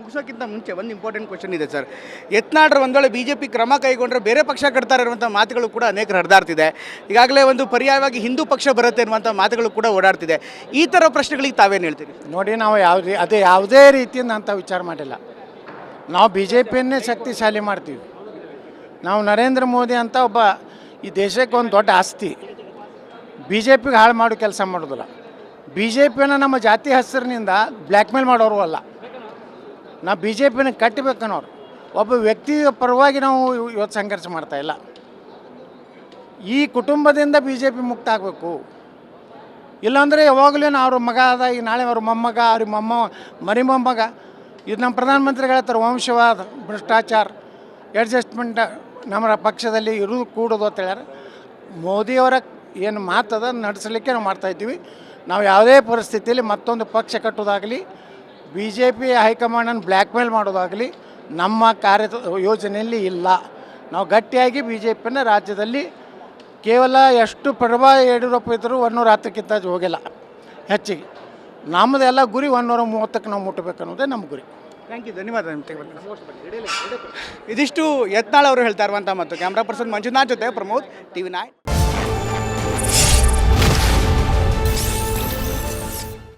ಮುಗಿಸೋಕ್ಕಿಂತ ಮುಂಚೆ ಒಂದು important question ಇದೆ ಸರ್. ಯತ್ನಾಡ್ರ ಒಂದು ವೇಳೆ ಬಿ ಜೆ ಪಿ ಕ್ರಮ ಕೈಗೊಂಡ್ರೆ ಬೇರೆ ಪಕ್ಷ ಕಟ್ತಾರೆ ಇರುವಂಥ ಮಾತುಗಳು ಕೂಡ ಅನೇಕರು ಹರಿದಾಡ್ತಿದೆ. ಈಗಾಗಲೇ ಒಂದು ಪರ್ಯಾಯವಾಗಿ ಹಿಂದೂ ಪಕ್ಷ ಬರುತ್ತೆ ಅನ್ನುವಂಥ ಮಾತುಗಳು ಕೂಡ ಓಡಾಡ್ತಿದೆ. ಈ ಥರ ಪ್ರಶ್ನೆಗಳಿಗೆ ತಾವೇನು ಹೇಳ್ತೀರಿ? ನೋಡಿ, ನಾವು ಯಾವುದೇ ಅದೇ ಯಾವುದೇ ರೀತಿಯಿಂದ ಅಂತ ವಿಚಾರ ಮಾಡಿಲ್ಲ. ನಾವು ಬಿ ಜೆ ಪಿಯನ್ನೇ ಶಕ್ತಿಶಾಲಿ ಮಾಡ್ತೀವಿ. ನಾವು ನರೇಂದ್ರ ಮೋದಿ ಅಂತ ಒಬ್ಬ ಈ ದೇಶಕ್ಕೆ ಒಂದು ದೊಡ್ಡ ಆಸ್ತಿ. ಬಿ ಜೆ ಪಿಗೆ ಹಾಳು ಮಾಡೋ ಕೆಲಸ ಮಾಡೋದಿಲ್ಲ. ಬಿ ಜೆ ಪಿಯನ್ನು ನಮ್ಮ ಜಾತಿ ಹೆಸರಿನಿಂದ ಬ್ಲ್ಯಾಕ್ಮೇಲ್ ಮಾಡೋರು ಅಲ್ಲ. ನಾವು ಬಿ ಜೆ ಪಿನ ಕಟ್ಟಬೇಕನ್ನೋರು. ಒಬ್ಬ ವ್ಯಕ್ತಿ ಪರವಾಗಿ ನಾವು ಇವತ್ತು ಸಂಘರ್ಷ ಮಾಡ್ತಾ ಇಲ್ಲ. ಈ ಕುಟುಂಬದಿಂದ ಬಿ ಜೆ ಪಿ ಮುಕ್ತ ಆಗಬೇಕು. ಇಲ್ಲಾಂದರೆ ಯಾವಾಗಲೂ ಅವ್ರ ಮಗ ಅದ ಈಗ ನಾಳೆ ಅವ್ರ ಮೊಮ್ಮಗ, ಅವ್ರ ಮೊಮ್ಮ, ಮರಿ ಮೊಮ್ಮಗ. ಇದು ನಮ್ಮ ಪ್ರಧಾನಮಂತ್ರಿಗಳು ಹೇಳ್ತಾರೆ, ವಂಶವಾದ ಭ್ರಷ್ಟಾಚಾರ ಅಡ್ಜಸ್ಟ್ಮೆಂಟ್ ನಮ್ಮ ಪಕ್ಷದಲ್ಲಿ ಇರೋದು ಕೂಡೋದು ಅಂತ ಹೇಳ್ಯಾರ. ಮೋದಿಯವರ ಏನು ಮಾತದ, ನಡೆಸಲಿಕ್ಕೆ ನಾವು ಮಾಡ್ತಾಯಿದ್ದೀವಿ ನಾವು ಯಾವುದೇ ಪರಿಸ್ಥಿತಿಯಲ್ಲಿ ಮತ್ತೊಂದು ಪಕ್ಷ ಕಟ್ಟೋದಾಗಲಿ ಬಿ ಜೆ ಪಿ ಹೈಕಮಾಂಡನ್ನು ಬ್ಲ್ಯಾಕ್ ಮೇಲ್ ಮಾಡೋದಾಗಲಿ ನಮ್ಮ ಕಾರ್ಯ ಯೋಜನೆಯಲ್ಲಿ ಇಲ್ಲ. ನಾವು ಗಟ್ಟಿಯಾಗಿ ಬಿ ಜೆ ಪಿನ ರಾಜ್ಯದಲ್ಲಿ ಕೇವಲ ಎಷ್ಟು ಪ್ರಭಾವ ಯಡಿಯೂರಪ್ಪ ಇದ್ದರೂ ಒನ್ನೂರ ಹತ್ತಕ್ಕಿಂತ ಹೋಗಿಲ್ಲ. ಹೆಚ್ಚಿಗೆ. ನಮ್ಮದೆಲ್ಲ ಗುರಿ ಒನ್ನೂರ ಮೂವತ್ತಕ್ಕೆ ನಾವು ಮುಟ್ಟಬೇಕು ಅನ್ನೋದೇ ನಮ್ಮ ಗುರಿ. ಥ್ಯಾಂಕ್ ಯು ಧನ್ಯವಾದ. ಇದಿಷ್ಟು ಯತ್ನಾಳ್ ಅವರು ಹೇಳ್ತಾ ಇರುವಂಥ ಮತ್ತು ಕ್ಯಾಮ್ರಾ ಪರ್ಸನ್ ಮಂಜುನಾಥ್ ಜೊತೆ ಪ್ರಮೋದ್ ಟಿ ವಿ ನೈನ್